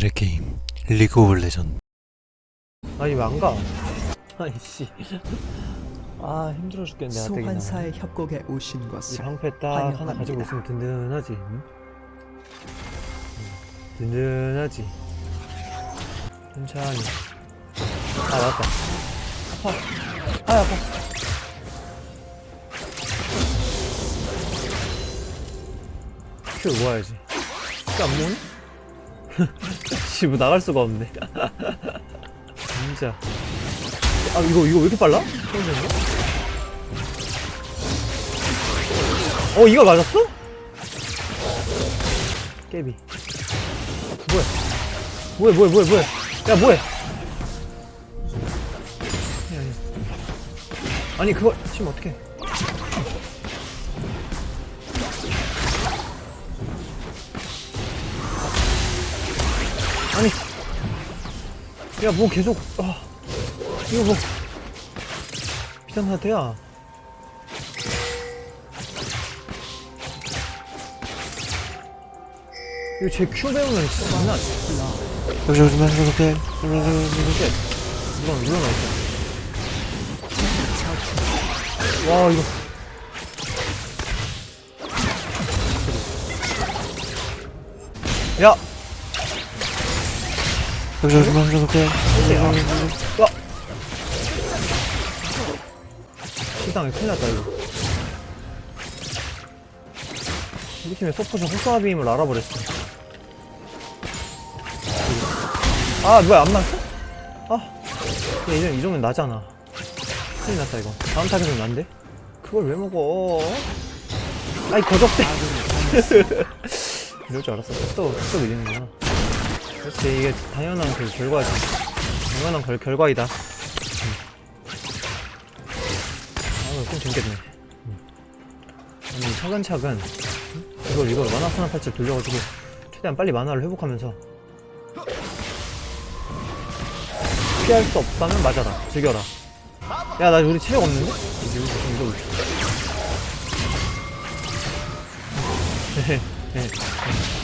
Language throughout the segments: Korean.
오늘의 게임 리그 오브 레전드 아니 왜안 가? 아이씨. 아 힘들어 죽겠네 소환사의 협곡에 오신 이 것을 방패 딱 하나 환영합니다. 가지고 있으면 든든하지. 응? 응, 든든하지. 천천히. 아 맞다. 아파. 아 아파. 큐 모아야지. 큐안 모으네? 씨뭐 나갈 수가 없네 진짜 아 이거 이거 왜 이렇게 빨라? 처음? 어 이걸 맞았어? 깨비 뭐야 뭐야 뭐야 뭐야 뭐야 야 뭐해 아니 그거 지금 어떡해 아니. 야 뭐 계속 아. 이거 뭐. 비싼 상태야. 이거 제큐 배우면 진짜 장난 아니야 여기 오지 마시고 속해 이렇게. 물론 물론 있어 와 이거. 야 오지 마시고 속해 와 시당에 큰일 났다 이거. 우리 팀의 서포션 호수아 비임을 알아버렸어. 아 뭐야 안 맞았어? 아 야, 이러면, 이러면 나잖아. 큰일 났다 이거. 다음 타겟은 난데? 그걸 왜 먹어? 아이 거적대. 이럴 줄 알았어. 또, 또 밀리는구나 그렇지 이게 당연한 그 결과지 당연한 걸, 결과이다 음. 아 이거 좀 재밌겠네 음. 아니 차근차근 음? 이걸 이걸 만화 순환 팔찌 돌려가지고 최대한 빨리 만화를 회복하면서 피할 수 없다면 맞아라 즐겨라 야 나 우리 체력 없는데? 이제 여기서 좀 이러고 있어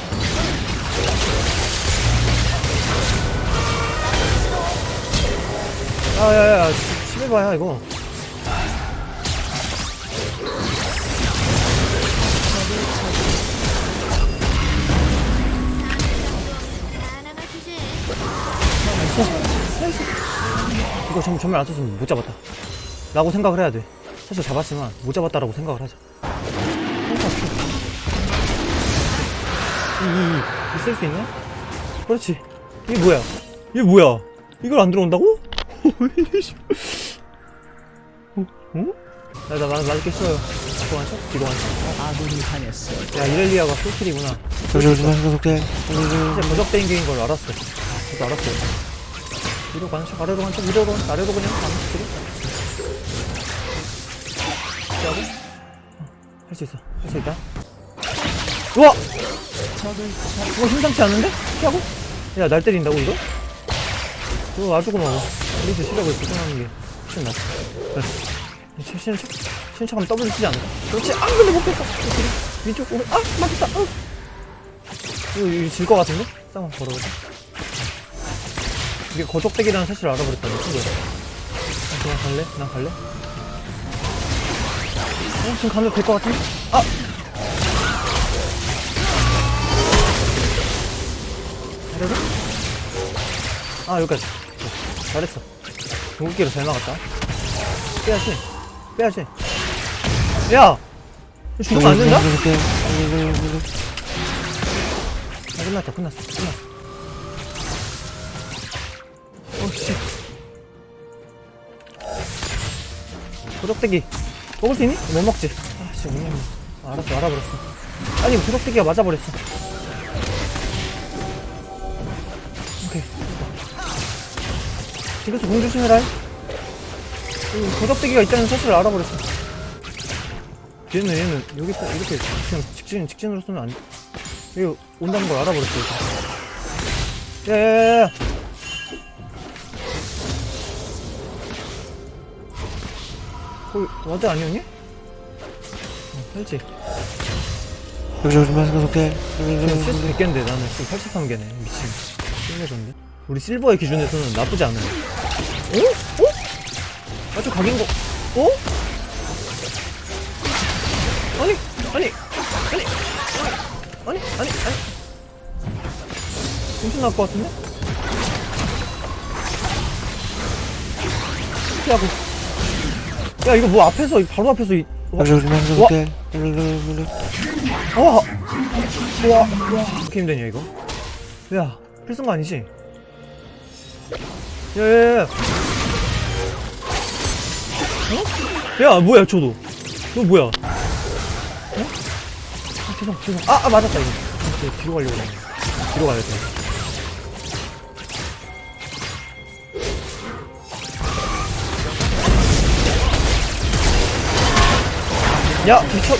헤헤 헤 야야야 심해봐야 이거 이거 정, 정말 안 썼으면 못 잡았다 라고 생각을 해야 돼 사실 잡았지만 못 잡았다라고 생각을 하자 이쓸 수 있냐? 그렇지 이게 뭐야 이게 뭐야 이걸 안 들어온다고? 어? 응? 나, 나, 나, 맞을게 싫어요. 뒤로 한 척? 뒤로 한 척. 아군이 당했습니다. 야, 이렐리아가 풀킬이구나. 여기 오지 마시고 속해 진짜 게인 걸 알았어. 저도 알았어요. 위로 가는 척, 아래로 가는 척, 위로 가는 척, 아래로 그냥 가는 척, 뒤로. 피하고. 할수 있어. 할 수 있다. 우와! 이거 심상치 않은데? 피하고? 야, 날 때린다고, 이거? 그거 고마워. 우리도 시력을 보존하는 게 훨씬 낫다. 그래. 신척신척하면 더블 쓰지 않을까? 그렇지. 아, 근데 못. 그렇지. 위쪽, 오른, 아, 맞겠다. 어. 이거, 이거 질 것 같은데? 싸움 걸어보자. 이게 거적대기라는 사실을 알아버렸다, 내 친구야. 아, 그냥 갈래? 난 갈래? 어, 지금 가면 될 것 같은데? 아! 아, 여기까지. 어, 잘했어. 궁극기로 잘 막았다. 빼야지. 빼야지. 야! 이거 죽으면 안 된다? 아, 끝났다, 끝났어, 끝났어. 어, 씨. 도적대기. 먹을 수 있니? 못 먹지. 아, 씨, 못 먹네. 아, 알았어, 알아버렸어. 아니, 도적대기가 맞아버렸어. 오케이. 이것도 공 조심해라. 이 도적대기가 있다는 사실을 알아버렸어. 얘는, 얘는, 여기, 있다, 이렇게, 그냥 직진, 직진으로 쏘면 안 돼. 여기 온다는 걸 알아버렸어, 이거. 야야야야! 거기 와드 아니었니? 어, 살지. 여기 오지 마시고 속해 지금 실수 100개인데 나는 지금 83개네. 미친. 끝내줬는데? 우리 실버의 기준에서는 나쁘지 않아요. 어? 어? 아주 각인 거. 어? 아니, 아니, 아니, 아니, 아니, 아니. 정신 나갈 것 같은데? 피하고. 야, 이거 뭐 앞에서, 바로 앞에서 이, 와, 와. 와, 와, 와, 어떻게 힘드냐 이거? 야, 필승거 아니지? 야, 야, 야. 어? 야, 뭐야, 저도. 너 뭐야? 어? 아, 죄송, 죄송. 아, 아, 맞았다, 이거. 이제 뒤로 가려고 했네. 뒤로 가야 돼. 야, 비켜.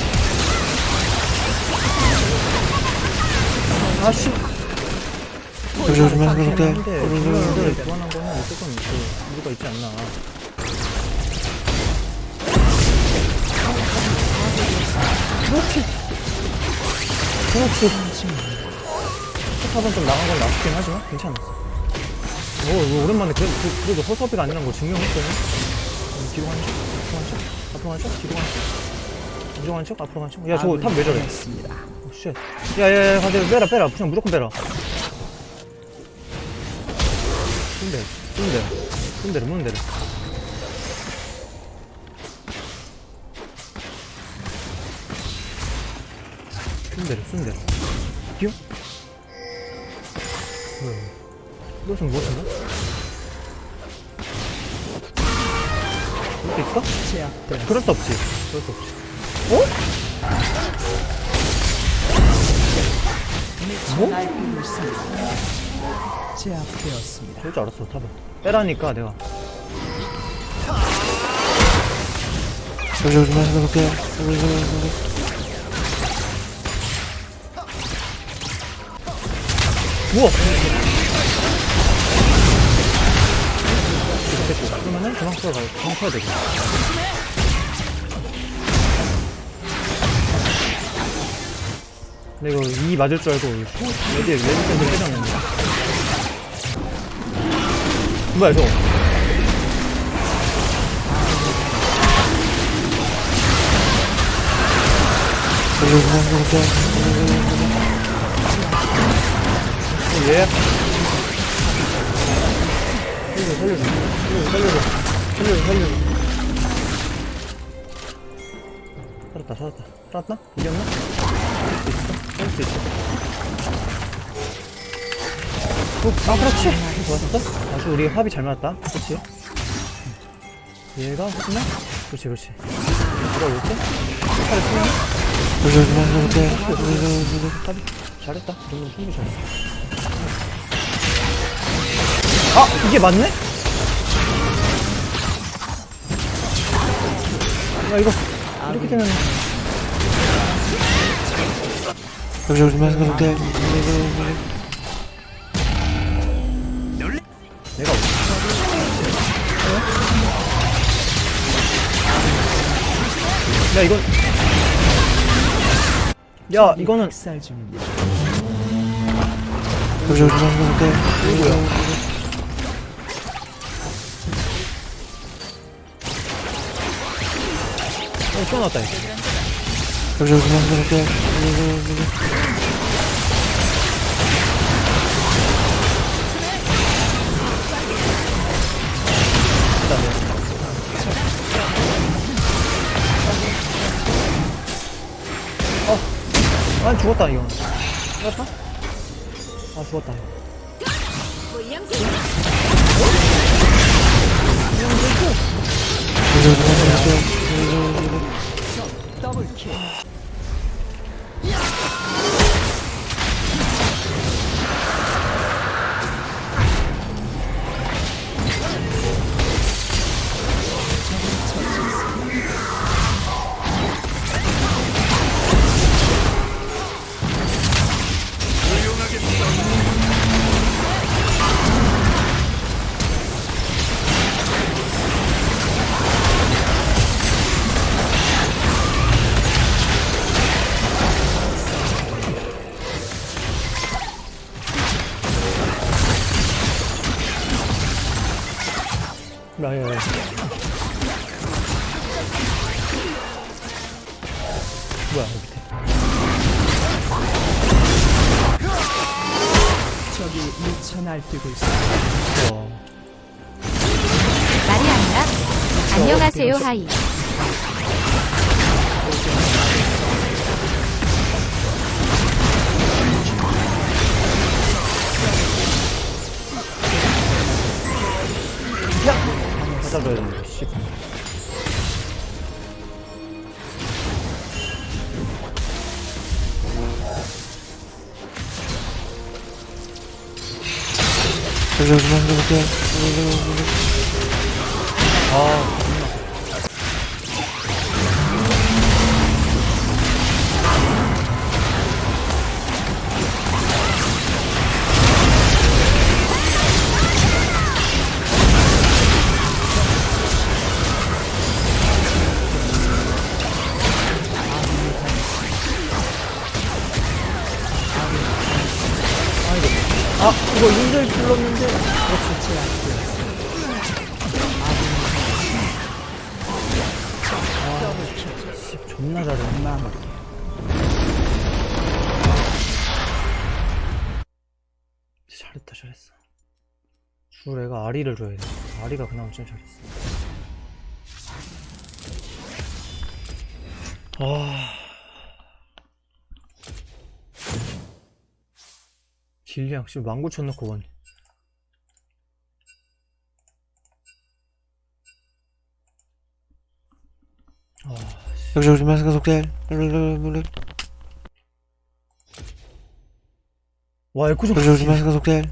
아씨. 조심해 항상 속에 한데 룰루룰루 룰루를 교환한 거는 무조건 그 이유가 있지 않나. 그렇지. 그렇지. 첫합은 좀 나간 건 나쁘긴 하지만 괜찮았어. 오, 이거 오랜만에 그래도, 그- 그래도 허수아비가 아니란 걸 증명했어요. 음, 뒤로 가는 척, 앞으로 가는 척, 앞으로 가는 척, 뒤로 가는 척. 가는 척, 앞으로 가는 척. 야, 저거 탑왜 저래? 오, 쉣. 야, 야, 야, 가자, 빼라, 빼라. 그냥 무조건 빼라. 쏜대, 쏜대, 쏜대를, 무는 대로. 쏜대를, 쏜대를. 뛰어? 뭐야, 무엇인가? 그럴 수 있어? 제압되었습니다. 그럴 수 없지. 그럴 수 없지. 어? 뭐? 제압되었습니다. 그럴 줄 알았어, 탑은. 빼라니까, 내가. 항상 속에 룰루룰루 우와! 이렇게 됐고. 그러면은 도망쳐 가, 도망쳐야 되고. 근데 이거 이 맞을 줄 알고, 레디, 레디 밴드 빼졌는데. 뭐야, 저거. 얘. 살려줘, 살려줘. 살려줘, 살려줘. 살려줘. 살았다, 살았다. 살았나? 이겼나? 살릴 수 있어. 살릴 수 있어. 어, 아, 그렇지. 좋았어. 아주 우리 합이 잘 맞았다. 그렇지. 얘가 했나? 그렇지, 그렇지. 누가 올지? 잘했다. 이 정도면 충분히 잘했다. 아! 이게 맞네? 야, 이거. 이렇게 되면. 항상 속에 룰루 내가 어디 야 이건 야 이거는. 조심해 항상 속에 룰루룰루 어, 튀어나왔다 이거 조심해 항상 속에 룰 루룰루 어. 아 죽었다 이거. 죽었다? 아 죽었다 이거 안녕하세요 하이. 갖다 줘야 되는데 씨 아, 이거 인절 불렀는데. 그렇지. 씨, 존나 잘해. 마무리. 잘했다, 잘했어. 줄 애가 아리를 줘야 돼. 아리가 그나마 좀 잘했어. 아. 질량, 씨, 19,000 넣고 원. 아, 잠시만 그만 가볼게 와, 에코 좀. 잠시만 그만 가볼게